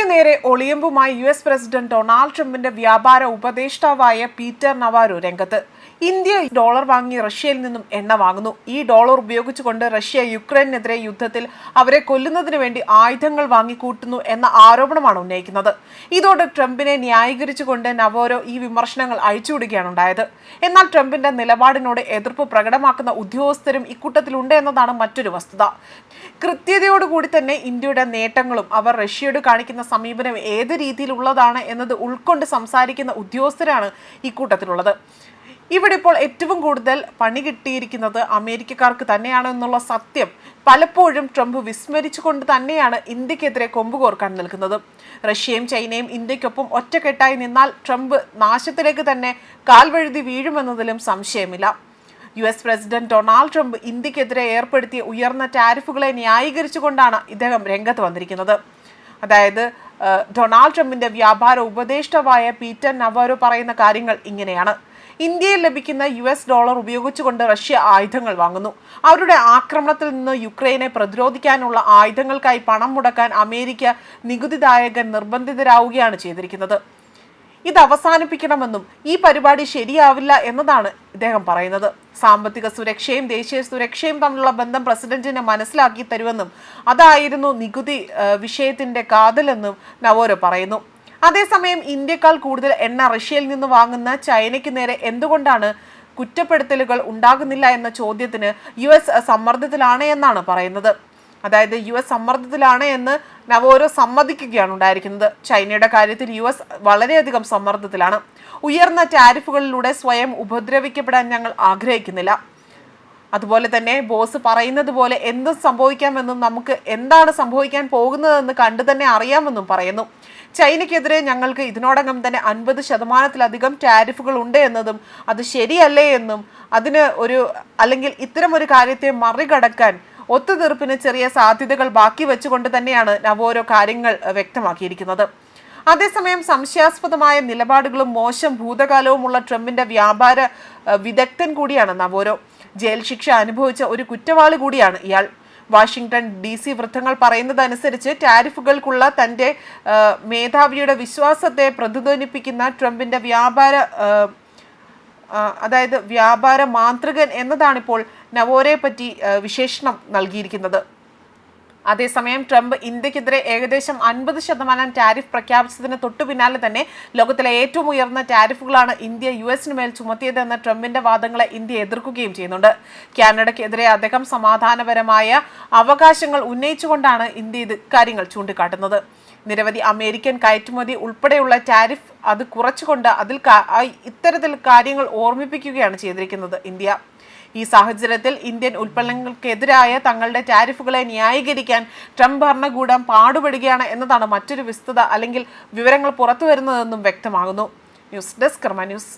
ഇന്ത്യയ്ക്ക് നേരെ ഒളിയമ്പുമായി യു എസ് പ്രസിഡന്റ് ഡൊണാൾഡ് ട്രംപിന്റെ വ്യാപാര ഉപദേഷ്ടാവായ പീറ്റർ നവാരോ രംഗത്ത്. ഇന്ത്യ ഡോളർ വാങ്ങി റഷ്യയിൽ നിന്നും എണ്ണ വാങ്ങുന്നു. ഈ ഡോളർ ഉപയോഗിച്ചുകൊണ്ട് റഷ്യ യുക്രൈനെതിരെ യുദ്ധത്തിൽ അവരെ കൊല്ലുന്നതിനു വേണ്ടി ആയുധങ്ങൾ വാങ്ങിക്കൂട്ടുന്നു എന്ന ആരോപണമാണ് ഉന്നയിക്കുന്നത്. ഇതോടെ ട്രംപിനെ ന്യായീകരിച്ചുകൊണ്ട് നവോരോ ഈ വിമർശനങ്ങൾ അഴിച്ചുവിടുകയാണ് ഉണ്ടായത് എന്നാൽ ട്രംപിന്റെ നിലപാടിനോട് എതിർപ്പ് പ്രകടമാക്കുന്ന ഉദ്യോഗസ്ഥരും ഇക്കൂട്ടത്തിലുണ്ട് എന്നതാണ് മറ്റൊരു വസ്തുത. കൃത്യതയോടുകൂടി തന്നെ ഇന്ത്യയുടെ നേട്ടങ്ങളും അവർ റഷ്യയോട് കാണിക്കുന്ന സമീപനം ഏത് രീതിയിലുള്ളതാണ് എന്നത് ഉൾക്കൊണ്ട് സംസാരിക്കുന്ന ഉദ്യോഗസ്ഥരാണ് ഇക്കൂട്ടത്തിലുള്ളത് ഇവിടെ ഇപ്പോൾ ഏറ്റവും കൂടുതൽ പണി കിട്ടിയിരിക്കുന്നത് അമേരിക്കക്കാർക്ക് തന്നെയാണ് എന്നുള്ള സത്യം പലപ്പോഴും ട്രംപ് വിസ്മരിച്ചുകൊണ്ട് തന്നെയാണ് ഇന്ത്യക്കെതിരെ കൊമ്പുകോർക്കാൻ നിൽക്കുന്നത്. റഷ്യയും ചൈനയും ഇന്ത്യക്കൊപ്പം ഒറ്റക്കെട്ടായി നിന്നാൽ ട്രംപ് നാശത്തിലേക്ക് തന്നെ കാൽവഴുതി വീഴുമെന്നതിലും സംശയമില്ല. U S president Donald Trump ഇന്ത്യക്കെതിരെ ഏർപ്പെടുത്തിയ ഉയർന്ന ടാരിഫുകളെ ന്യായീകരിച്ചുകൊണ്ടാണ് ഇദ്ദേഹം രംഗത്ത് വന്നിരിക്കുന്നത്. അതായത് ഡൊണാൾഡ് ട്രംപിന്റെ വ്യാപാര ഉപദേഷ്ടാവായ പീറ്റർ നവാരോ പറയുന്ന കാര്യങ്ങൾ ഇങ്ങനെയാണ്. ഇന്ത്യയിൽ ലഭിക്കുന്ന യു എസ് ഡോളർ ഉപയോഗിച്ചുകൊണ്ട് റഷ്യ ആയുധങ്ങൾ വാങ്ങുന്നു. അവരുടെ ആക്രമണത്തിൽ നിന്ന് യുക്രൈനെ പ്രതിരോധിക്കാനുള്ള ആയുധങ്ങൾക്കായി പണം മുടക്കാൻ അമേരിക്ക നികുതിദായകൻ നിർബന്ധിതരാവുകയാണ് ചെയ്തിരിക്കുന്നത്. ഇത് അവസാനിപ്പിക്കണമെന്നും ഈ പരിപാടി ശരിയാവില്ല എന്നതാണ് ഇദ്ദേഹം പറയുന്നത്. സാമ്പത്തിക സുരക്ഷയും ദേശീയ സുരക്ഷയും തമ്മിലുള്ള ബന്ധം പ്രസിഡന്റിന് മനസ്സിലാക്കി തരുമെന്നും അതായിരുന്നു നികുതി വിഷയത്തിന്റെ കാതലെന്നും നവോര പറയുന്നു. അതേസമയം ഇന്ത്യക്കാൾ കൂടുതൽ എണ്ണ റഷ്യയിൽ നിന്ന് വാങ്ങുന്ന ചൈനയ്ക്ക് നേരെ എന്തുകൊണ്ടാണ് കുറ്റപ്പെടുത്തലുകൾ ഉണ്ടാകുന്നില്ല എന്ന ചോദ്യത്തിന് യു എസ് സമ്മർദ്ദത്തിലാണ് എന്നാണ് പറയുന്നത്. അതായത് യു എസ് സമ്മർദ്ദത്തിലാണ് എന്ന് നവോരോ സമ്മതിക്കുകയാണ് ഉണ്ടായിരിക്കുന്നത്. ചൈനയുടെ കാര്യത്തിൽ യു എസ് വളരെയധികം സമ്മർദ്ദത്തിലാണ്. ഉയർന്ന ടാരിഫുകളിലൂടെ സ്വയം ഉപദ്രവിക്കപ്പെടാൻ ഞങ്ങൾ ആഗ്രഹിക്കുന്നില്ല. അതുപോലെ തന്നെ ബോസ് പറയുന്നത് പോലെ എന്ത് സംഭവിക്കാമെന്നും നമുക്ക് എന്താണ് സംഭവിക്കാൻ പോകുന്നതെന്ന് കണ്ടു തന്നെ അറിയാമെന്നും പറയുന്നു. ചൈനയ്ക്കെതിരെ ഞങ്ങൾക്ക് ഇതിനോടകം തന്നെ അൻപത് ശതമാനത്തിലധികം ടാരിഫുകൾ ഉണ്ട് എന്നതും അത് ശരിയല്ലേ എന്നും അതിന് ഒരു അല്ലെങ്കിൽ ഇത്തരം ഒരു കാര്യത്തെ മറികടക്കാൻ ഒത്തുതീർപ്പിന് ചെറിയ സാധ്യതകൾ ബാക്കി വെച്ചുകൊണ്ട് തന്നെയാണ് നവോരോ കാര്യങ്ങൾ വ്യക്തമാക്കിയിരിക്കുന്നത്. അതേസമയം സംശയാസ്പദമായ നിലപാടുകളും മോശം ഭൂതകാലവുമുള്ള ട്രംപിന്റെ വ്യാപാര വിദഗ്ധൻ കൂടിയാണ് നവോരോ ജയിൽ ശിക്ഷ അനുഭവിച്ച ഒരു കുറ്റവാളി കൂടിയാണ് ഇയാൾ. വാഷിംഗ്ടൺ ഡി സി വൃത്തങ്ങൾ പറയുന്നതനുസരിച്ച് ടാരിഫുകൾക്കുള്ള തന്റെ മേധാവിയുടെ വിശ്വാസത്തെ പ്രതിധ്വനിപ്പിക്കുന്ന ട്രംപിന്റെ വ്യാപാര അതായത് വ്യാപാര മാന്ത്രികൻ എന്നതാണിപ്പോൾ നവോരയെ പറ്റി വിശേഷണം നൽകിയിരിക്കുന്നത്. അതേസമയം ട്രംപ് ഇന്ത്യക്കെതിരെ ഏകദേശം അൻപത് ശതമാനം ടാരിഫ് പ്രഖ്യാപിച്ചതിന് തൊട്ടു പിന്നാലെ തന്നെ ലോകത്തിലെ ഏറ്റവും ഉയർന്ന ടാരിഫുകളാണ് ഇന്ത്യ യു എസിന് മേൽ ചുമത്തിയതെന്ന ട്രംപിന്റെ വാദങ്ങളെ ഇന്ത്യ എതിർക്കുകയും ചെയ്യുന്നുണ്ട്. കാനഡയ്ക്കെതിരെ അദ്ദേഹം സമാധാനപരമായ അവകാശങ്ങൾ ഉന്നയിച്ചുകൊണ്ടാണ് ഇന്ത്യ ഇത് കാര്യങ്ങൾ ചൂണ്ടിക്കാട്ടുന്നത്. നിരവധി അമേരിക്കൻ കയറ്റുമതി ഉൾപ്പെടെയുള്ള ടാരിഫ് അത് കുറച്ചുകൊണ്ട് അതിൽ ഇത്തരത്തിൽ കാര്യങ്ങൾ ഓർമ്മിപ്പിക്കുകയാണ് ചെയ്തിരിക്കുന്നത് ഇന്ത്യ. ഈ സാഹചര്യത്തിൽ ഇന്ത്യൻ ഉൽപ്പന്നങ്ങൾക്കെതിരായ തങ്ങളുടെ ടാരിഫുകളെ ന്യായീകരിക്കാൻ ട്രംപ് ഭരണകൂടം പാടുപെടുകയാണ് എന്നതാണ് മറ്റൊരു വിസ്തൃത അല്ലെങ്കിൽ വിവരങ്ങൾ പുറത്തു വരുന്നതെന്നും വ്യക്തമാകുന്നു. News desk Karma news.